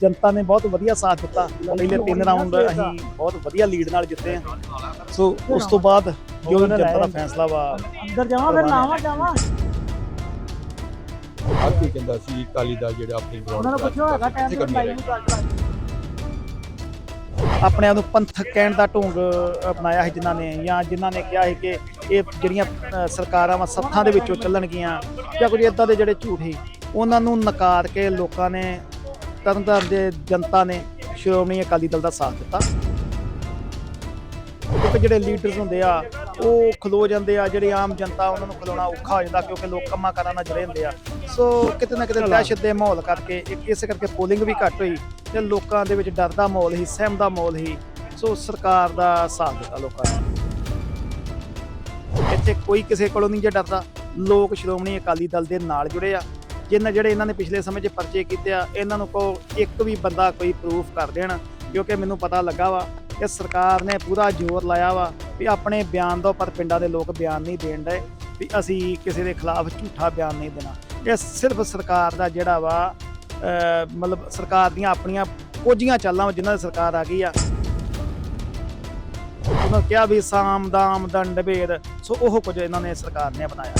ਜਨਤਾ ਨੇ ਬਹੁਤ ਵਧੀਆ ਸਾਥ ਦਿੱਤਾ। ਪਹਿਲੇ ਤਿੰਨ ਰਾਉਂਡ ਅਸੀਂ ਬਹੁਤ ਵਧੀਆ ਲੀਡ ਨਾਲ ਜਿੱਤੇ ਆ ਸੋ ਉਸ ਤੋਂ ਬਾਅਦ ਜੋ ਜਨਤਾ ਦਾ ਫੈਸਲਾ ਵਾ ਅੰਦਰ ਜਾਵਾਂ ਫਿਰ ਲਾਵਾਂ ਜਾਵਾਂ। ਹਰ ਕੋਈ ਕਹਿੰਦਾ ਸੀ ਅਕਾਲੀ ਦਲ ਜਿਹੜਾ ਆਪਣੀ ਗਰਾਊਂਡ ਉਹਨਾਂ ਨੂੰ ਪੁੱਛੋ ਹੈਗਾ ਟਾਈਮ ਤੇ ਲਾਈ ਨੂੰ ਆਪਣੇ ਆਪ ਨੂੰ ਪੰਥਕ ਕਹਿਣ ਦਾ ਢੋਂਗ ਅਪਣਾਇਆ ਹੈ ਜਿਨ੍ਹਾਂ ਨੇ ਜਾਂ ਜਿਨ੍ਹਾਂ ਨੇ ਕਿਹਾ ਹੈ ਕਿ ਇਹ ਜਿਹੜੀਆਂ ਸਰਕਾਰਾਂ ਵਾ ਸੱਥਾਂ ਦੇ ਵਿੱਚੋਂ ਚੱਲਣਗੀਆਂ ਜਾਂ ਕੁਝ ਇਦਾਂ ਦੇ ਜਿਹੜੇ ਝੂਠ ਸੀ ਉਹਨਾਂ ਨੂੰ ਨਕਾਰ ਕੇ ਲੋਕਾਂ ਨੇ ਤਰਨਤਾਰਨ ਦੇ ਜਨਤਾ ਨੇ ਸ਼੍ਰੋਮਣੀ ਅਕਾਲੀ ਦਲ ਦਾ ਸਾਥ ਦਿੱਤਾ। ਕਿਉਂਕਿ ਜਿਹੜੇ ਲੀਡਰਸ ਹੁੰਦੇ ਆ ਉਹ ਖਲੋ ਜਾਂਦੇ ਆ ਜਿਹੜੀ ਆਮ ਜਨਤਾ ਉਹਨਾਂ ਨੂੰ ਖਲੋਣਾ ਔਖਾ ਹੋ ਜਾਂਦਾ ਕਿਉਂਕਿ ਲੋਕ ਕੰਮਾਂ ਕਾਰਾਂ ਨਾਲ ਜੁੜੇ ਹੁੰਦੇ ਆ। ਸੋ ਕਿਤੇ ਨਾ ਕਿਤੇ ਦਹਿਸ਼ਤ ਦੇ ਮਾਹੌਲ ਕਰਕੇ ਇੱਕ ਇਸ ਕਰਕੇ ਪੋਲਿੰਗ ਵੀ ਘੱਟ ਹੋਈ ਤੇ ਲੋਕਾਂ ਦੇ ਵਿੱਚ ਡਰ ਦਾ ਮਾਹੌਲ ਸੀ ਸਹਿਮ ਦਾ ਮਾਹੌਲ ਸੀ ਸੋ ਸਰਕਾਰ ਦਾ ਸਾਥ ਦਿੱਤਾ ਲੋਕਾਂ ਨੇ। ਇੱਥੇ ਕੋਈ ਕਿਸੇ ਕੋਲੋਂ ਨਹੀਂ ਜੇ ਡਰਦਾ। ਲੋਕ ਸ਼੍ਰੋਮਣੀ ਅਕਾਲੀ ਦਲ ਦੇ ਨਾਲ ਜੁੜੇ ਆ। ਜਿਨ੍ਹਾਂ ਜਿਹੜੇ ਇਹਨਾਂ ਨੇ ਪਿਛਲੇ ਸਮੇਂ 'ਚ ਪਰਚੇ ਕੀਤੇ ਆ, ਇਹਨਾਂ ਨੂੰ ਕੋ ਇੱਕ ਵੀ ਬੰਦਾ ਕੋਈ ਪ੍ਰੂਫ ਕਰ ਦੇਣ, ਕਿਉਂਕਿ ਮੈਨੂੰ ਪਤਾ ਲੱਗਾ ਵਾ ਕਿ ਸਰਕਾਰ ਨੇ ਪੂਰਾ ਜ਼ੋਰ ਲਾਇਆ ਵਾ ਵੀ ਆਪਣੇ ਬਿਆਨ ਦੋ ਪਰ ਪਿੰਡਾਂ ਦੇ ਲੋਕ ਬਿਆਨ ਨਹੀਂ ਦੇਣ ਡਏ, ਵੀ ਅਸੀਂ ਕਿਸੇ ਦੇ ਖਿਲਾਫ ਝੂਠਾ ਬਿਆਨ ਨਹੀਂ ਦੇਣਾ। ਇਹ ਸਿਰਫ ਸਰਕਾਰ ਦਾ ਜਿਹੜਾ ਵਾ ਮਤਲਬ ਸਰਕਾਰ ਦੀਆਂ ਆਪਣੀਆਂ ਕੋਝੀਆਂ ਚਾਲਾਂ ਜਿਨ੍ਹਾਂ ਦੀ ਸਰਕਾਰ ਆ ਗਈ ਆ। ਉਹਨਾਂ ਕਿਹਾ ਵੀ ਸਾਮ ਦਾਮ ਦੰਡ ਭੇਦ ਸੋ ਉਹ ਕੁਝ ਇਹਨਾਂ ਨੇ ਸਰਕਾਰ ਨੇ ਬਣਾਇਆ।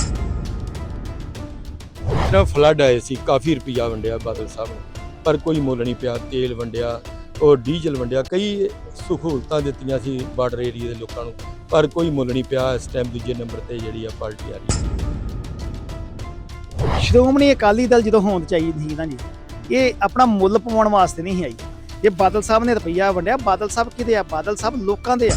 ਜਿਹੜਾ ਫਲੱਡ ਆਏ ਸੀ, ਕਾਫੀ ਰੁਪਈਆ ਵੰਡਿਆ ਬਾਦਲ ਸਾਹਿਬ ਨੇ। ਪਰ ਕੋਈ ਮੁੱਲ ਨਹੀਂ ਪਿਆ, ਤੇਲ ਵੰਡਿਆ ਔਰ ਡੀਜ਼ਲ ਵੰਡਿਆ, ਕਈ ਸਹੂਲਤਾਂ ਦਿੱਤੀਆਂ ਸੀ ਬਾਰਡਰ ਏਰੀਆ ਦੇ ਲੋਕਾਂ ਨੂੰ, ਪਰ ਕੋਈ ਮੁੱਲ ਨਹੀਂ ਪਿਆ ਇਸ ਟਾਈਮ ਦੂਜੇ ਨੰਬਰ ਤੇ ਜਿਹੜੀ ਆ ਪਾਰਟੀ ਆ ਰਹੀ ਹੈ। ਸ਼੍ਰੋਮਣੀ ਅਕਾਲੀ ਦਲ ਜਦੋਂ ਹੋਂਦ ਚਾਹੀਦੀ ਸੀ ਨਾ ਜੀ, ਇਹ ਆਪਣਾ ਮੁੱਲ ਪਵਾਉਣ ਵਾਸਤੇ ਨਹੀਂ ਸੀ ਆਈ। ਜੇ ਬਾਦਲ ਸਾਹਿਬ ਨੇ ਰੁਪਈਆ ਵੰਡਿਆ, ਬਾਦਲ ਸਾਹਿਬ ਕਿਹਦੇ ਆ? ਬਾਦਲ ਸਾਹਿਬ ਲੋਕਾਂ ਦੇ ਆ।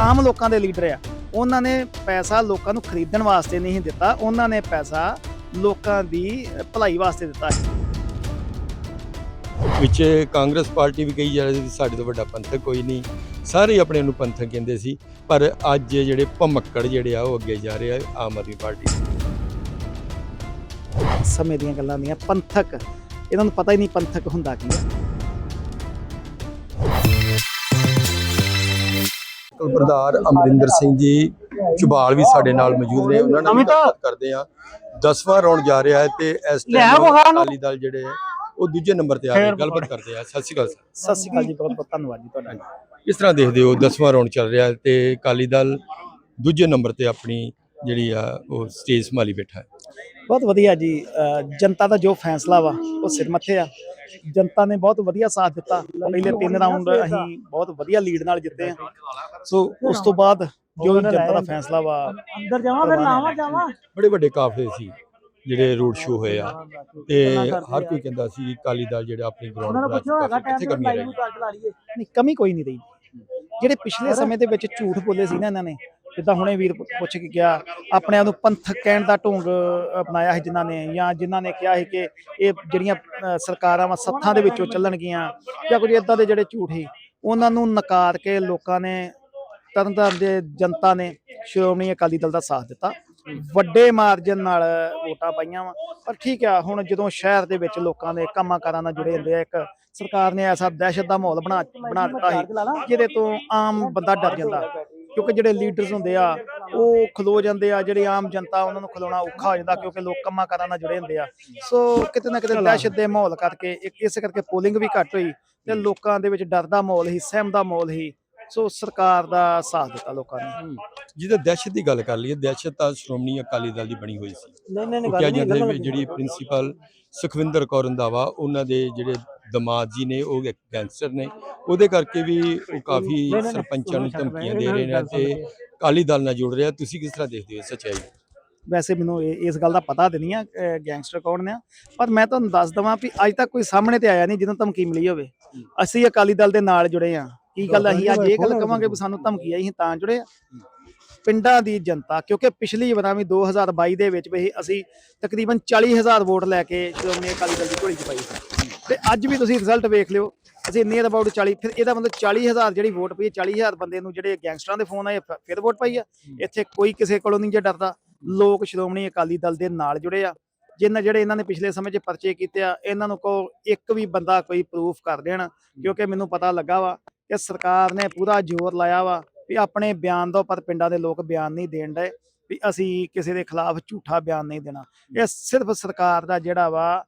ਆਮ ਲੋਕਾਂ ਦੇ ਲੀਡਰ ਆ। ਉਹਨਾਂ ਨੇ ਪੈਸਾ ਲੋਕਾਂ ਨੂੰ ਖਰੀਦਣ ਵਾਸਤੇ ਨਹੀਂ ਦਿੱਤਾ ਉਹਨਾਂ ਨੇ ਪੈਸਾ ਲੋਕਾਂ ਦੀ ਭਲਾਈ ਵਾਸਤੇ ਦਿੱਤਾ ਵਿੱਚ ਕਾਂਗਰਸ ਪਾਰਟੀ ਵੀ ਕਹੀ ਜਾ ਰਹੀ ਸੀ ਸਾਡੇ ਤੋਂ ਵੱਡਾ ਪੰਥਕ ਕੋਈ ਨਹੀਂ। ਸਾਰੇ ਹੀ ਆਪਣੇ ਨੂੰ ਪੰਥਕ ਕਹਿੰਦੇ ਸੀ ਪਰ ਅੱਜ ਜਿਹੜੇ ਭਮੱਕੜ ਜਿਹੜੇ ਆ ਉਹ ਅੱਗੇ ਜਾ ਰਹੇ ਆ ਆਮ ਆਦਮੀ ਪਾਰਟੀ। ਸਮੇਂ ਦੀਆਂ ਗੱਲਾਂ ਦੀਆਂ ਪੰਥਕ। ਇਹਨਾਂ ਨੂੰ ਪਤਾ ਹੀ ਨਹੀਂ ਪੰਥਕ ਹੁੰਦਾ ਕੀ ਆ। ਪ੍ਰਧਾਨ ਅਮਰਿੰਦਰ ਸਿੰਘ ਜੀ ਝੁਬਾਲ ਵੀ ਸਾਡੇ ਨਾਲ ਮੌਜੂਦ ਨੇ। ਉਹਨਾਂ ਨਾਲ ਵੀ ਗੱਲਬਾਤ ਕਰਦੇ ਆ 10ਵਾਂ ਰੌਂਡ ਜਾ ਰਿਹਾ ਹੈ ਤੇ ਇਸ ਟਾਈਮ। ਅਕਾਲੀ ਦਲ ਜਿਹੜੇ ਆ ਉਹ ਦੂਜੇ ਨੰਬਰ ਤੇ ਆ ਕੇ ਗੱਲਬਾਤ ਕਰਦੇ ਆ ਸਤਿ ਸ਼੍ਰੀ ਅਕਾਲ ਸਰ। ਸਤਿ ਸ਼੍ਰੀ ਅਕਾਲ ਜੀ ਬਹੁਤ ਬਹੁਤ ਧੰਨਵਾਦ ਜੀ ਤੁਹਾਡਾ। ਕਿਸ ਤਰ੍ਹਾਂ ਦੇਖਦੇ ਹੋ 10ਵਾਂ ਰੌਂਡ ਚੱਲ ਰਿਹਾ ਹੈ ਤੇ ਅਕਾਲੀ ਦਲ ਦੂਜੇ ਨੰਬਰ ਤੇ ਆਪਣੀ ਜਿਹੜੀ ਆ ਉਹ ਸਟੇਜ ਸੰਭਾਲੀ ਬੈਠਾ ਹੈ। ਬਹੁਤ ਵਧੀਆ ਜੀ। ਜਨਤਾ ਦਾ ਜੋ ਫੈਸਲਾ ਵਾ ਉਹ ਸਿਰ ਮੱਥੇ ਆ। ਜਨਤਾ ਨੇ ਬਹੁਤ ਵਧੀਆ ਸਾਥ ਦਿੱਤਾ। ਪਹਿਲੇ ਤਿੰਨ ਰਾਉਂਡ ਅਸੀਂ ਬਹੁਤ ਵਧੀਆ ਲੀਡ ਨਾਲ ਜਿੱਤੇ। ਆ ਸੋ ਉਸ ਤੋਂ ਬਾਅਦ ਜੋ ਜਨਤਾ ਦਾ ਫੈਸਲਾ ਵਾ ਅੰਦਰ ਜਾਵਾਂ ਫਿਰ ਲਾਵਾਂ ਜਾਵਾਂ? ਬੜੇ ਵੱਡੇ ਕਾਫਲੇ ਸੀ ਜਿਹੜੇ ਰੋਡ ਸ਼ੋ ਹੋਏ ਆ। ਤੇ ਹਰ ਕੋਈ ਕਹਿੰਦਾ ਸੀ ਅਕਾਲੀ ਦਲ ਜਿਹੜਾ ਆਪਣੀ ਉਹਨਾਂ ਗਰਾਊਂਡ ਨੂੰ ਪੁੱਛੋ ਹੈਗਾ ਕਿੱਥੇ ਲਾਈ ਰਹਿ ਨੂੰ ਚੱਲ ਚਲਾ ਲਈਏ। ਨਹੀਂ ਕਮੀ ਕੋਈ ਨਹੀਂ ਰਹੀ। ਜਿਹੜੇ ਪਿਛਲੇ ਸਮੇਂ ਦੇ ਵਿੱਚ ਝੂਠ ਬੋਲੇ ਸੀ ਨਾ ਇਹਨਾਂ ਨੇ ਜਿੱਦਾਂ ਹੁਣੇ ਵੀਰ ਪੁੱਛ ਕੇ ਗਿਆ, ਆਪਣੇ ਆਪ ਨੂੰ ਪੰਥਕ ਕਹਿਣ ਦਾ ਢੋਂਗ ਅਪਣਾਇਆ ਹੈ ਜਿਨ੍ਹਾਂ ਨੇ ਜਾਂ ਜਿਨ੍ਹਾਂ ਨੇ ਕਿਹਾ ਹੈ ਕਿ ਇਹ ਜਿਹੜੀਆਂ ਸਰਕਾਰਾਂ ਵਾ, ਸੱਥਾਂ ਦੇ ਵਿੱਚੋਂ ਚੱਲਣਗੀਆਂ ਜਾਂ ਕੁਝ ਇਦਾਂ ਦੇ ਜਿਹੜੇ ਝੂਠ ਸੀ, ਉਹਨਾਂ ਨੂੰ ਨਕਾਰ ਕੇ ਲੋਕਾਂ ਨੇ ਤਰਨਤਾਰਨ ਦੇ ਜਨਤਾ ਨੇ ਸ਼੍ਰੋਮਣੀ ਅਕਾਲੀ ਦਲ ਦਾ ਸਾਥ ਦਿੱਤਾ। ਵੱਡੇ ਮਾਰਜਨ ਨਾਲ ਵੋਟਾਂ ਪਾਈਆਂ ਵਾ, ਪਰ ਠੀਕ ਆ, ਹੁਣ ਜਦੋਂ ਸ਼ਹਿਰ ਦੇ ਵਿੱਚ ਲੋਕਾਂ ਦੇ ਕੰਮਾਂ ਕਾਰਾਂ ਨਾਲ ਜੁੜੇ ਹੁੰਦੇ ਆ, ਇੱਕ ਸਰਕਾਰ ਨੇ ਐਸਾ ਦਹਿਸ਼ਤ ਦਾ ਮਾਹੌਲ ਬਣਾ ਬਣਾ ਦਿੱਤਾ ਸੀ, ਜਿਹਦੇ ਤੋਂ ਆਮ ਬੰਦਾ ਡਰ ਜਾਂਦਾ। ਕਿਉਂਕਿ ਜਿਹੜੇ ਲੀਡਰਸ ਹੁੰਦੇ ਆ ਉਹ ਖਲੋ ਜਾਂਦੇ ਆ ਜਿਹੜੀ ਆਮ ਜਨਤਾ ਉਹਨਾਂ ਨੂੰ ਖਲੋਣਾ ਔਖਾ ਹੋ ਜਾਂਦਾ ਕਿਉਂਕਿ ਲੋਕ ਕੰਮਾਂ ਕਾਰਾਂ ਨਾਲ ਜੁੜੇ ਹੁੰਦੇ ਆ। ਸੋ ਕਿਤੇ ਨਾ ਕਿਤੇ ਦਹਿਸ਼ਤ ਦੇ ਮਾਹੌਲ ਕਰਕੇ ਇੱਕ ਇਸ ਕਰਕੇ ਪੋਲਿੰਗ ਵੀ ਘੱਟ ਹੋਈ ਤੇ ਲੋਕਾਂ ਦੇ ਵਿੱਚ ਡਰ ਦਾ ਮਾਹੌਲ ਸੀ ਸਹਿਮ ਦਾ ਮਾਹੌਲ ਸੀ ਸੋ ਸਰਕਾਰ ਦਾ ਸਾਥ ਦਿੱਤਾ ਲੋਕਾਂ ਨੇ। ਜਿਹਦਾ ਦਹਿਸ਼ਤ ਦੀ ਗੱਲ ਕਰ ਲਈਏ ਦਹਿਸ਼ਤ ਤਾਂ ਸ਼੍ਰੋਮਣੀ ਅਕਾਲੀ ਦਲ ਦੀ ਬਣੀ ਹੋਈ ਸੀ। ਨਹੀਂ ਨਹੀਂ ਜਾਂਦਾ ਵੀ ਜਿਹੜੀ ਪ੍ਰਿੰਸੀਪਲ ਸੁਖਵਿੰਦਰ ਕੌਰ ਰੰਧਾਵਾ ਉਹਨਾਂ ਦੇ ਜਿਹੜੇ ਦਮਾਦ ਜੀ ਨੇ ਉਹ ਇੱਕ ਗੈਂਗਸਟਰ ਨੇ। ਉਹਦੇ ਕਰਕੇ ਵੀ ਉਹ ਕਾਫੀ ਸਰਪੰਚਾਂ ਨੂੰ ਧਮਕੀਆਂ ਦੇ ਰਹੇ ਨੇ ਤੇ ਅਕਾਲੀ ਦਲ ਨਾਲ ਜੁੜ ਰਿਹਾ। ਤੁਸੀਂ ਕਿਸ ਤਰ੍ਹਾਂ ਦੇਖਦੇ ਹੋ ਸੱਚਾਈ? ਵੈਸੇ ਮੈਨੂੰ ਇਸ ਗੱਲ ਦਾ ਪਤਾ ਤੇ ਨਹੀਂ ਆ ਗੈਂਗਸਟਰ ਕੌਣ ਨੇ ਪਰ ਮੈਂ ਤੁਹਾਨੂੰ ਦੱਸ ਦਵਾਂ ਵੀ ਅੱਜ ਤੱਕ ਕੋਈ ਸਾਹਮਣੇ ਤੇ ਆਇਆ ਨਹੀਂ ਜਿਹਨੂੰ ਧਮਕੀ ਮਿਲੀ ਹੋਵੇ। ਅਸੀਂ ਅਕਾਲੀ ਦਲ ਦੇ ਨਾਲ ਜੁੜੇ ਆ। ਕੀ ਗੱਲ ਅਸੀਂ ਅੱਜ ਇਹ ਗੱਲ ਕਵਾਂਗੇ ਵੀ ਸਾਨੂੰ ਧਮਕੀ ਆਈ ਅਸੀਂ ਤਾਂ ਜੁੜੇ ਆ। ਪਿੰਡਾਂ ਦੀ ਜਨਤਾ ਕਿਉਂਕਿ ਪਿਛਲੀ ਵਾਰ ਵੀ 2022 ਦੇ ਵਿੱਚ ਵੀ ਅਸੀਂ ਤਕਰੀਬਨ 40000 ਵੋਟ ਲੈ ਕੇ ਸ਼੍ਰੋਮਣੀ ਅਕਾਲੀ ਦਲ ਦੀ ਝੋਲੀ 'ਚ ਪਾਈ ਸੀ। ਤੇ ਅੱਜ ਵੀ ਤੁਸੀਂ ਰਿਜ਼ਲਟ ਵੇਖ ਲਿਓ ਅਸੀਂ ਨੀਅਰ ਅਬਾਊਟ 40 ਫਿਰ ਇਹਦਾ ਮਤਲਬ 40000 ਜਿਹੜੀ ਵੋਟ ਪਈ ਹੈ 40000 ਬੰਦੇ ਨੂੰ ਜਿਹੜੇ ਗੈਂਗਸਟਰਾਂ ਦੇ ਫੋਨ ਆਏ ਫਿਰ- ਵੋਟ ਪਾਈ ਆ। ਇੱਥੇ ਕੋਈ ਕਿਸੇ ਕੋਲੋਂ ਨਹੀਂ ਜੇ ਡਰਦਾ। ਲੋਕ ਸ਼੍ਰੋਮਣੀ ਅਕਾਲੀ ਦਲ ਦੇ ਨਾਲ ਜੁੜੇ ਆ। ਜਿਨ੍ਹਾਂ ਜਿਹੜੇ ਇਹਨਾਂ ਨੇ ਪਿਛਲੇ ਸਮੇਂ 'ਚ ਪਰਚੇ ਕੀਤੇ ਆ ਇਹਨਾਂ ਨੂੰ ਕੋ ਇੱਕ ਵੀ ਬੰਦਾ ਕੋਈ ਪ੍ਰੂਫ ਕਰ ਦੇਣ ਕਿਉਂਕਿ ਮੈਨੂੰ ਪਤਾ ਲੱਗਾ ਵਾ ਕਿ ਸਰਕਾਰ ਨੇ ਪੂਰਾ ਜ਼ੋਰ ਲਾਇਆ ਵਾ ਵੀ ਆਪਣੇ ਬਿਆਨ ਦੋ ਪਰ ਪਿੰਡਾਂ ਦੇ ਲੋਕ ਬਿਆਨ ਨਹੀਂ ਦੇਣ ਡਏ ਵੀ ਅਸੀਂ ਕਿਸੇ ਦੇ ਖਿਲਾਫ ਝੂਠਾ ਬਿਆਨ ਨਹੀਂ ਦੇਣਾ। ਇਹ ਸਿਰਫ ਸਰਕਾਰ ਦਾ ਜਿਹੜਾ ਵਾ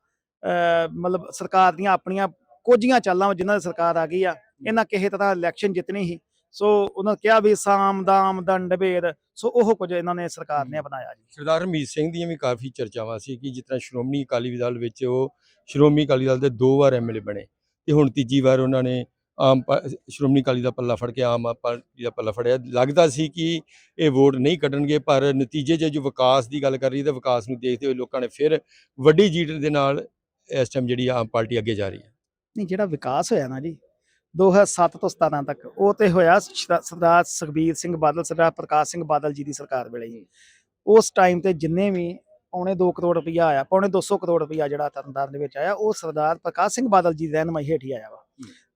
ਮਤਲਬ ਸਰਕਾਰ ਦੀਆਂ ਆਪਣੀਆਂ ਕੋਝੀਆਂ ਚਾਲਾਂ ਜਿਨ੍ਹਾਂ ਦੀ ਸਰਕਾਰ ਆ ਗਈ ਆ, ਇਹਨਾਂ ਕਿਸੇ ਤਰ੍ਹਾਂ ਇਲੈਕਸ਼ਨ ਜਿੱਤਣੀ ਸੀ। ਸੋ ਉਹਨਾਂ ਨੇ ਕਿਹਾ ਵੀ ਸਾਮ ਦਾਮ ਦੰਡ ਭੇਦ, ਸੋ ਉਹ ਕੁਝ ਇਹਨਾਂ ਨੇ ਸਰਕਾਰ ਨੇ ਬਣਾਇਆ ਜੀ। ਸਰਦਾਰ ਹਰਮੀਤ ਸਿੰਘ ਦੀਆਂ ਵੀ ਕਾਫੀ ਚਰਚਾਵਾਂ ਸੀ ਕਿ ਜਿਸ ਤਰ੍ਹਾਂ ਸ਼੍ਰੋਮਣੀ ਅਕਾਲੀ ਦਲ ਵਿੱਚ ਉਹ, ਸ਼੍ਰੋਮਣੀ ਅਕਾਲੀ ਦਲ ਦੇ ਦੋ ਵਾਰ ਐਮਐਲਏ ਬਣੇ ਤੇ ਹੁਣ ਤੀਜੀ ਵਾਰ ਉਹਨਾਂ ਨੇ ਆਮ ਸ਼੍ਰੋਮਣੀ ਅਕਾਲੀ ਦਾ ਪੱਲਾ ਫੜ ਕੇ ਆਮ ਪਾਰਟੀ ਦਾ ਪੱਲਾ ਫੜਿਆ। ਲੱਗਦਾ ਸੀ ਕਿ ਇਹ ਵੋਟ ਨਹੀਂ ਕੱਢਣਗੇ, ਪਰ ਨਤੀਜੇ ਜੇ ਜੋ ਵਿਕਾਸ ਦੀ ਗੱਲ ਕਰ ਰਹੀ ਹੈ, ਤਾਂ ਵਿਕਾਸ ਨੂੰ ਦੇਖਦੇ ਹੋਏ ਲੋਕਾਂ ਨੇ ਫਿਰ ਵੱਡੀ ਜੀਤ ਦੇ ਨਾਲ ਇਸ ਟਾਈਮ ਜਿਹੜੀ ਆਮ ਪਾਰਟੀ ਅੱਗੇ ਜਾ ਰਹੀ ਹੈ। ਨਹੀਂ, ਜਿਹੜਾ ਵਿਕਾਸ ਹੋਇਆ ਨਾ ਜੀ 2007 ਤੋਂ 17 ਤੱਕ, ਉਹ ਤੇ ਹੋਇਆ ਸਰਦਾਰ ਸੁਖਬੀਰ ਸਿੰਘ ਬਾਦਲ, ਸਰਦਾਰ ਪ੍ਰਕਾਸ਼ ਸਿੰਘ ਬਾਦਲ ਜੀ ਦੀ ਸਰਕਾਰ ਵੇਲੇ ਹੀ ਉਸ ਟਾਈਮ ਤੇ ਜਿੰਨੇ ਵੀ ਪੌਣੇ 2 ਕਰੋੜ ਰੁਪਇਆ ਆਇਆ, ਪੌਣੇ 200 ਕਰੋੜ ਰੁਪਇਆ ਜਿਹੜਾ ਤਰਨਤਾਰਨ ਦੇ ਵਿੱਚ ਆਇਆ, ਉਹ ਸਰਦਾਰ ਪ੍ਰਕਾਸ਼ ਸਿੰਘ ਬਾਦਲ ਜੀ ਦੀ ਰਹਿਨਮਾਈ ਹੇਠ ਹੀ ਆਇਆ ਵਾ।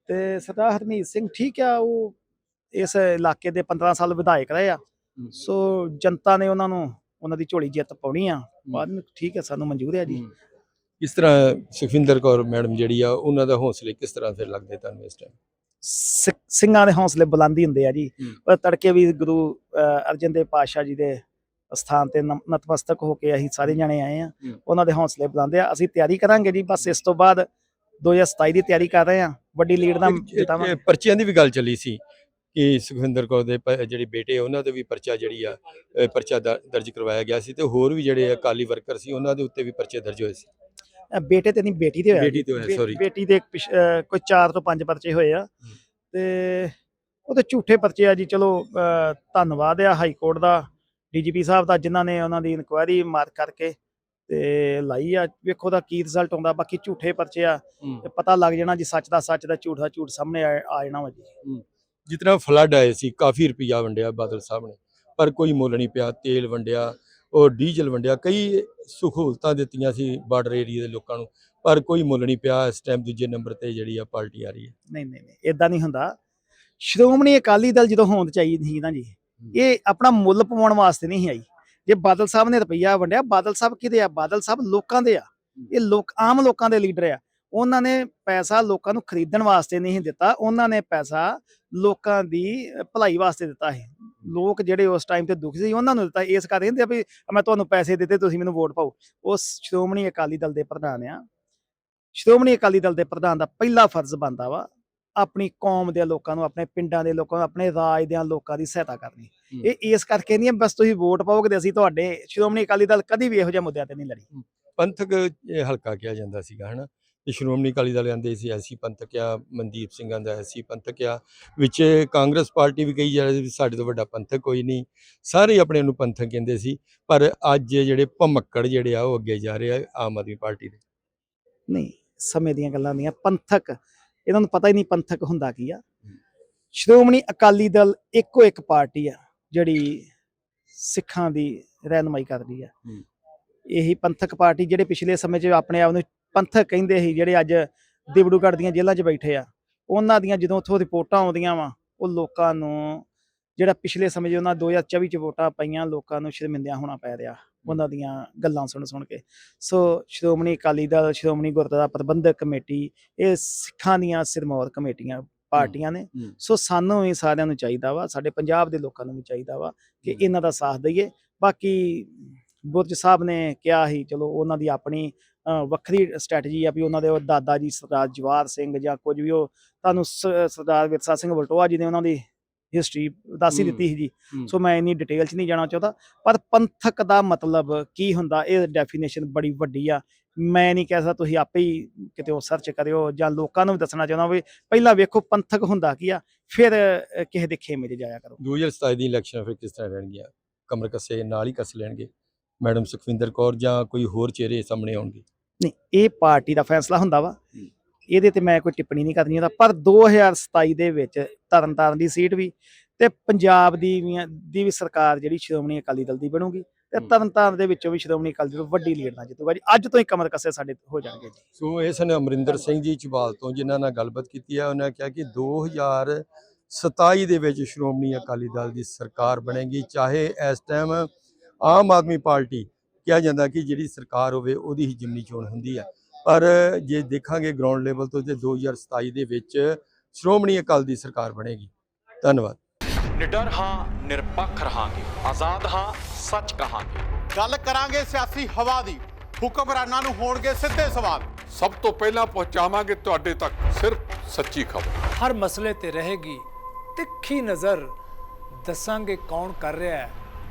ਤੇ ਸਰਦਾਰ ਹਰਮੀਤ ਸਿੰਘ ਠੀਕ ਆ ਉਹ ਇਸ ਇਲਾਕੇ ਦੇ 15 ਸਾਲ ਵਿਧਾਇਕ ਰਹੇ ਆ। ਸੋ ਜਨਤਾ ਨੇ ਉਹਨਾਂ ਨੂੰ ਉਹਨਾਂ ਦੀ ਝੋਲੀ ਜਿੱਤ ਪਾਉਣੀ ਆ। ਬਾਅਦ ਵਿੱਚ ਠੀਕ ਹੈ ਸਾਨੂੰ ਮਨਜ਼ੂਰ ਹੈ ਜੀ। ਇਸ ਤਰ੍ਹਾਂ ਸੁਖਵਿੰਦਰ ਕੌਰ ਮੈਡਮ ਜਿਹੜੀ ਆ ਉਹਨਾਂ ਦਾ ਹੌਸਲੇ ਕਿਸ ਤਰ੍ਹਾਂ ਫਿਰ ਲੱਗਦੇ ਤੁਹਾਨੂੰ ਇਸ ਟਾਈਮ ਸਿੰਘਾਂ ਦੇ ਹੌਸਲੇ ਬੁਲੰਦੀ ਹੁੰਦੇ ਆ ਜੀ। ਪਰ ਤੜਕੇ ਵੀ ਗੁਰੂ ਅਰਜਨ ਦੇਵ ਪਾਤਸ਼ਾਹ ਜੀ ਦੇ ਸਥਾਨ ਤੇ ਨਤਮਸਤਕ ਹੋ ਕੇ ਅਸੀਂ ਸਾਰੇ ਜਣੇ ਆਏ ਆ। ਉਹਨਾਂ ਦੇ ਹੌਸਲੇ ਬੁਲੰਦੇ ਆ। ਅਸੀਂ ਤਿਆਰੀ ਕਰਾਂਗੇ ਜੀ ਬਸ ਇਸ ਤੋਂ ਬਾਅਦ 2027 ਦੀ ਤਿਆਰੀ ਕਰ ਰਹੇ ਆ ਵੱਡੀ ਲੀਡ ਦਾ ਜਿਤਾਵਾਂਗੇ। ਪਰਚਿਆਂ ਦੀ ਵੀ ਗੱਲ ਚੱਲੀ ਸੀ ਕਿ ਸੁਖਵਿੰਦਰ ਕੌਰ ਦੇ ਜਿਹੜੇ ਬੇਟੇ ਉਹਨਾਂ ਦੇ ਵੀ ਪਰਚਾ ਜਿਹੜੀ ਆ ਪਰਚਾ ਦਰ- ਦਰਜ ਕਰਵਾਇਆ ਗਿਆ ਸੀ ਤੇ ਹੋਰ ਵੀ ਜਿਹੜੇ ਅਕਾਲੀ ਵਰਕਰ ਸੀ ਉਹਨਾਂ ਦੇ ਉੱਤੇ ਵੀ ਪਰਚੇ ਦਰਜ ਹੋਏ ਸੀ। ਬੇਟੇ ਤੇ ਨਹੀਂ ਬੇਟੀ ਤੇ ਹੋਇਆ ਬੇਟੀ। ਤੇ ਹੋਇਆ, ਦੇ ਕੋਈ 4 ਤੋਂ 5 ਪਰਚੇ ਹੋਏ ਆ। ਤੇ ਉਹ ਤੇ ਝੂਠੇ ਪਰਚੇ ਆ ਜੀ ਚਲੋ ਧੰਨਵਾਦ ਆ ਹਾਈ ਕੋਰਟ ਦਾ ਡੀਜੀਪੀ ਸਾਹਿਬ ਦਾ ਜਿਨ੍ਹਾਂ ਨੇ ਉਹਨਾਂ ਦੀ ਇਨਕੁਆਇਰੀ ਮਾਰ ਕਰਕੇ ਤੇ ਲਾਈ ਆ। ਵੇਖੋ ਦਾ ਕੀ ਰਿਜ਼ਲਟ ਆਉਂਦਾ ਬਾਕੀ ਝੂਠੇ ਪਰਚੇ ਆ। ਤੇ ਪਤਾ ਲੱਗ ਜਾਣਾ ਜੀ ਸੱਚ ਦਾ ਸੱਚ ਦਾ ਝੂਠ ਦਾ ਝੂਠ ਸਾਹਮਣੇ ਆ ਆ ਜਾਣਾ ਵਾ ਜੀ। ਤਰ੍ਹਾਂ ਫਲੱਡ ਆਏ ਸੀ ਕਾਫੀ ਰੁਪਈਆ ਵੰਡਿਆ ਬਾਦਲ ਸਾਹਿਬ ਨੇ। ਪਰ ਕੋਈ ਮੁੱਲ ਨਹੀਂ ਪਿਆ ਤੇਲ ਵੰਡਿਆ ਉਹ ਡੀਜ਼ਲ ਵੰਡਿਆ ਕਈ ਸਹੂਲਤਾਂ ਦਿੱਤੀਆਂ ਸੀ ਬਾਰਡਰ ਏਰੀਆ ਦੇ ਲੋਕਾਂ ਨੂੰ ਪਰ ਕੋਈ ਮੁੱਲ ਨਹੀਂ ਪਿਆ ਇਸ ਟਾਈਮ ਦੂਜੇ ਨੰਬਰ ਤੇ ਜਿਹੜੀ ਆ ਪਾਰਟੀ ਆ ਰਹੀ ਹੈ। ਨਹੀਂ ਨਹੀਂ ਨਹੀਂ ਇਦਾਂ ਨਹੀਂ ਹੁੰਦਾ। ਸ਼੍ਰੋਮਣੀ ਅਕਾਲੀ ਦਲ ਜਦੋਂ ਹੋਂਦ ਚਾਹੀਦੀ ਸੀ ਨਾ ਜੀ ਇਹ ਆਪਣਾ ਮੁੱਲ ਪਵਾਉਣ ਵਾਸਤੇ ਨਹੀਂ ਆਈ। ਜੇ ਬਾਦਲ ਸਾਹਿਬ ਨੇ ਰੁਪਈਆ ਵੰਡਿਆ, ਬਾਦਲ ਸਾਹਿਬ ਕਿਹਦੇ ਆ? ਬਾਦਲ ਸਾਹਿਬ ਲੋਕਾਂ ਦੇ ਆ। ਇਹ ਲੋਕ, ਆਮ ਲੋਕਾਂ ਦੇ ਲੀਡਰ ਆ। ਉਹਨਾਂ ਨੇ ਪੈਸਾ ਲੋਕਾਂ ਨੂੰ ਖਰੀਦਣ ਵਾਸਤੇ ਨਹੀਂ ਦਿੱਤਾ। ਉਹਨਾਂ ਨੇ ਪੈਸਾ ਲੋਕਾਂ ਦੀ ਭਲਾਈ ਵਾਸਤੇ ਦਿੱਤਾ ਹੈ ਲੋਕ ਜਿਹੜੇ ਉਸ ਟਾਈਮ ਤੇ ਦੁਖੀ ਸੀ, ਉਹਨਾਂ ਨੂੰ ਦਿੱਤਾ। ਇਸ ਕਰਕੇ ਕਹਿੰਦੇ ਆ ਵੀ ਮੈਂ ਤੁਹਾਨੂੰ ਪੈਸੇ ਦਿੱਤੇ, ਤੁਸੀਂ ਮੈਨੂੰ ਵੋਟ ਪਾਓ। ਉਹ ਸ਼੍ਰੋਮਣੀ ਅਕਾਲੀ ਦਲ ਦੇ ਪ੍ਰਧਾਨ ਆ। ਸ਼੍ਰੋਮਣੀ ਅਕਾਲੀ ਦਲ ਦੇ ਪ੍ਰਧਾਨ ਦਾ ਪਹਿਲਾ ਫਰਜ਼ ਬਣਦਾ ਵਾ ਆਪਣੀ ਕੌਮ ਦੇ ਲੋਕਾਂ ਨੂੰ ਆਪਣੇ ਪਿੰਡਾਂ ਦੇ ਲੋਕਾਂ ਨੂੰ ਆਪਣੇ ਰਾਜ ਦੇ ਲੋਕਾਂ ਦੀ ਸਹਾਇਤਾ ਕਰਨੀ। ਇਹ ਇਸ ਕਰਕੇ ਨਹੀਂ ਬਸ ਤੁਸੀਂ ਵੋਟ ਪਾਓਗੇ ਤੇ ਅਸੀਂ ਤੁਹਾਡੇ ਸ਼੍ਰੋਮਣੀ ਅਕਾਲੀ ਦਲ ਕਦੀ ਵੀ ਇਹੋ ਜਿਹੇ ਮੁੱਦਿਆਂ ਤੇ ਨਹੀਂ ਲੜੀ। ਪੰਥਕ ਹਲਕਾ ਕਿਹਾ ਜਾਂਦਾ ਸੀਗਾ ਹਨਾ? ਤੇ ਸ਼੍ਰੋਮਣੀ ਅਕਾਲੀ ਦਲ ਕਹਿੰਦੇ ਸੀ ਐਸੀ ਪੰਥਕ ਆ ਮਨਦੀਪ ਸਿੰਘਾਂ ਦਾ ਐਸੀ ਪੰਥਕ ਆ। ਵਿੱਚ ਕਾਂਗਰਸ ਪਾਰਟੀ ਵੀ ਕਹੀ ਜਾ ਰਹੀ ਸੀ ਸਾਡੇ ਤੋਂ ਵੱਡਾ ਪੰਥਕ ਕੋਈ ਨਹੀਂ। ਸਾਰੇ ਆਪਣੇ ਨੂੰ ਪੰਥਕ ਕਹਿੰਦੇ ਸੀ ਪਰ ਅੱਜ ਜਿਹੜੇ ਭਮੱਕੜ ਜਿਹੜੇ ਆ ਉਹ ਅੱਗੇ ਜਾ ਰਹੇ ਆ ਆਮ ਆਦਮੀ ਪਾਰਟੀ ਦੇ। ਨਹੀਂ ਸਮੇਂ ਦੀਆਂ ਗੱਲਾਂ ਨਹੀਂ ਪੰਥਕ ਇਹਨਾਂ ਨੂੰ ਪਤਾ ਹੀ ਨਹੀਂ ਪੰਥਕ ਹੁੰਦਾ ਕੀ ਆ। ਸ਼੍ਰੋਮਣੀ ਅਕਾਲੀ ਦਲ ਇੱਕੋ ਇੱਕ ਪਾਰਟੀ ਆ ਜਿਹੜੀ ਸਿੱਖਾਂ ਦੀ ਰਹਿਨਮਾਈ ਕਰਦੀ ਆ। ਹੂੰ। ਇਹੀ ਪੰਥਕ ਪਾਰਟੀ ਜਿਹੜੇ ਪਿਛਲੇ ਸਮੇਂ 'ਚ ਆਪਣੇ ਆਪ ਨੂੰ ਪੰਥਕ ਕਹਿੰਦੇ ਸੀ ਜਿਹੜੇ ਅੱਜ ਦਿਬੜੂਗੜ੍ਹ ਦੀਆਂ ਜੇਲ੍ਹਾਂ 'ਚ ਬੈਠੇ ਆ। ਉਹਨਾਂ ਦੀਆਂ ਜਦੋਂ ਉੱਥੋਂ ਰਿਪੋਰਟਾਂ ਆਉਂਦੀਆਂ ਵਾ ਉਹ ਲੋਕਾਂ ਨੂੰ ਜਿਹੜਾ ਪਿਛਲੇ ਸਮੇਂ 'ਚ ਉਹਨਾਂ 2024 'ਚ ਵੋਟਾਂ ਪਈਆਂ ਲੋਕਾਂ ਨੂੰ ਸ਼ਰਮਿੰਦਿਆਂ ਹੋਣਾ ਪੈ ਰਿਹਾ। ਉਹਨਾਂ ਦੀਆਂ ਗੱਲਾਂ ਸੁਣ ਸੁਣ ਕੇ ਸੋ ਸ਼੍ਰੋਮਣੀ ਅਕਾਲੀ ਦਲ ਸ਼੍ਰੋਮਣੀ ਗੁਰਦੁਆਰਾ ਪ੍ਰਬੰਧਕ ਕਮੇਟੀ ਇਹ ਸਿੱਖਾਂ ਦੀਆਂ ਸਿਰਮੌਰ ਕਮੇਟੀਆਂ ਪਾਰਟੀਆਂ ਨੇ ਹੂੰ। ਸੋ ਸਾਨੂੰ ਵੀ ਸਾਰਿਆਂ ਨੂੰ ਚਾਹੀਦਾ ਵਾ ਸਾਡੇ ਪੰਜਾਬ ਦੇ ਲੋਕਾਂ ਨੂੰ ਵੀ ਚਾਹੀਦਾ ਵਾ ਕਿ ਹੂੰ। ਇਹਨਾਂ ਦਾ ਸਾਥ ਦਈਏ ਬਾਕੀ ਬੁਰਜ ਸਾਹਿਬ ਨੇ ਕਿਹਾ ਸੀ ਚਲੋ ਉਹਨਾਂ ਦੀ ਆਪਣੀ ਵੱਖਰੀ ਸਟ੍ਰੈਟਜੀ ਆ ਵੀ ਉਹਨਾਂ ਦੇ ਦਾਦਾ ਜੀ ਸਰਦਾਰ ਜਵਾਰ ਸਿੰਘ ਜਾਂ ਕੁਝ ਵੀ ਉਹ ਤੁਹਾਨੂੰ ਸਰਦਾਰ ਵਿਰਸਾ ਸਿੰਘ ਵਲਟੋਆ ਜੀ ਨੇ ਉਹਨਾਂ ਦੀ ਹਿਸਟਰੀ ਦੱਸ ਹੀ। ਦਿੱਤੀ ਸੀ ਜੀ। ਸੋ ਮੈਂ ਇੰਨੀ ਡਿਟੇਲ 'ਚ ਨਹੀਂ ਜਾਣਾ ਚਾਹੁੰਦਾ ਪਰ ਪੰਥਕ ਦਾ ਮਤਲਬ ਕੀ ਹੁੰਦਾ ਇਹ ਡੈਫੀਨੇਸ਼ਨ ਬੜੀ ਵੱਡੀ ਆ। ਮੈਂ ਨਹੀਂ ਕਹਿ ਸਕਦਾ ਤੁਸੀਂ ਆਪੇ ਹੀ ਕਿਤੇ ਉਹ ਸਰਚ ਕਰਿਓ ਜਾਂ ਲੋਕਾਂ ਨੂੰ ਵੀ ਦੱਸਣਾ ਚਾਹੁੰਦਾ ਵੀ ਪਹਿਲਾਂ ਵੇਖੋ ਪੰਥਕ ਹੁੰਦਾ ਕੀ ਆ ਫਿਰ ਕਿਸੇ ਦੇ ਖੇਮੇ 'ਚ ਜਾਇਆ ਕਰੋ। 2027 ਦੀ ਇਲੈਕਸ਼ਨ ਫਿਰ ਕਿਸ ਤਰ੍ਹਾਂ ਰਹਿਣਗੀਆਂ? ਕਮਰ ਕੱਸੇ ਨਾਲ ਹੀ ਕੱਸ ਲੈਣਗੇ। ਮੈਡਮ ਸੁਖਵਿੰਦਰ ਕੌਰ ਜਾਂ ਕੋਈ ਹੋਰ ਚਿਹਰੇ ਸਾਹਮਣੇ ਆਉਣਗੇ? ਨਹੀਂ ਇਹ ਪਾਰਟੀ ਦਾ ਫੈਸਲਾ ਹੁੰਦਾ ਵਾ। ਇਹਦੇ ਤੇ ਮੈਂ ਕੋਈ ਟਿੱਪਣੀ ਨਹੀਂ ਕਰਨੀ ਉਹਦਾ। ਪਰ 2027 ਦੇ ਵਿੱਚ ਤਰਨਤਾਰਨ ਦੀ ਸੀਟ ਵੀ ਤੇ ਪੰਜਾਬ ਦੀ ਵੀ ਦੀ ਵੀ ਸਰਕਾਰ ਜਿਹੜੀ ਸ਼੍ਰੋਮਣੀ ਅਕਾਲੀ ਦਲ ਦੀ ਬਣੂਗੀ ਤੇ। ਤਰਨਤਾਰਨ ਦੇ ਵਿੱਚੋਂ ਵੀ ਸ਼੍ਰੋਮਣੀ ਅਕਾਲੀ ਦਲ ਵੱਡੀ ਲੀਡ ਨਾਲ ਜਿੱਤੂਗਾ ਜੀ। ਅੱਜ ਤੋਂ ਹੀ ਕਮਰ ਕੱਸੇ ਸਾਡੇ ਹੋ ਜਾਣਗੇ ਜੀ। ਸੋ ਇਸ ਨੇ ਅਮਰਿੰਦਰ ਸਿੰਘ ਜੀ ਚਬਾਲ ਤੋਂ ਜਿਨ੍ਹਾਂ ਨਾਲ ਗੱਲਬਾਤ ਕੀਤੀ ਹੈ। ਉਹਨਾਂ ਕਿਹਾ ਕਿ 2027 ਦੇ ਵਿੱਚ ਸ਼੍ਰੋਮਣੀ ਅਕਾਲੀ ਦਲ ਦੀ ਸਰਕਾਰ ਬਣੇਗੀ ਚਾਹੇ ਇਸ ਟਾਈਮ ਆਮ ਆਦਮੀ ਪਾਰਟੀ ਕਿਹਾ ਜਾਂਦਾ ਕਿ ਜਿਹੜੀ ਸਰਕਾਰ ਹੋਵੇ ਉਹਦੀ ਹੀ ਜਿਮਨੀ ਚੋਣ ਹੁੰਦੀ ਹੈ। ਪਰ ਜੇ ਦੇਖਾਂਗੇ ਗਰਾਊਂਡ ਲੈਵਲ ਤੋਂ ਤੇ 2027 ਦੇ ਵਿੱਚ ਸ਼੍ਰੋਮਣੀ ਅਕਾਲੀ ਦੀ ਸਰਕਾਰ ਬਣੇਗੀ। ਧੰਨਵਾਦ। ਨਿਡਰ ਹਾਂ ਨਿਰਪੱਖ ਰਹਾਂਗੇ। ਆਜ਼ਾਦ ਹਾਂ ਸੱਚ ਕਹਾਂਗੇ। ਗੱਲ ਕਰਾਂਗੇ ਸਿਆਸੀ ਹਵਾ ਦੀ। ਹੁਕਮਰਾਨਾਂ ਨੂੰ ਹੋਣਗੇ ਸਿੱਧੇ ਸਵਾਲ। ਸਭ ਤੋਂ ਪਹਿਲਾਂ ਪਹੁੰਚਾਵਾਂਗੇ ਤੁਹਾਡੇ ਤੱਕ ਸਿਰਫ ਸੱਚੀ ਖਬਰ। ਹਰ ਮਸਲੇ ਤੇ ਰਹੇਗੀ ਤਿੱਖੀ ਨਜ਼ਰ। ਦੱਸਾਂਗੇ ਕੌਣ ਕਰ ਰਿਹਾ ਹੈ।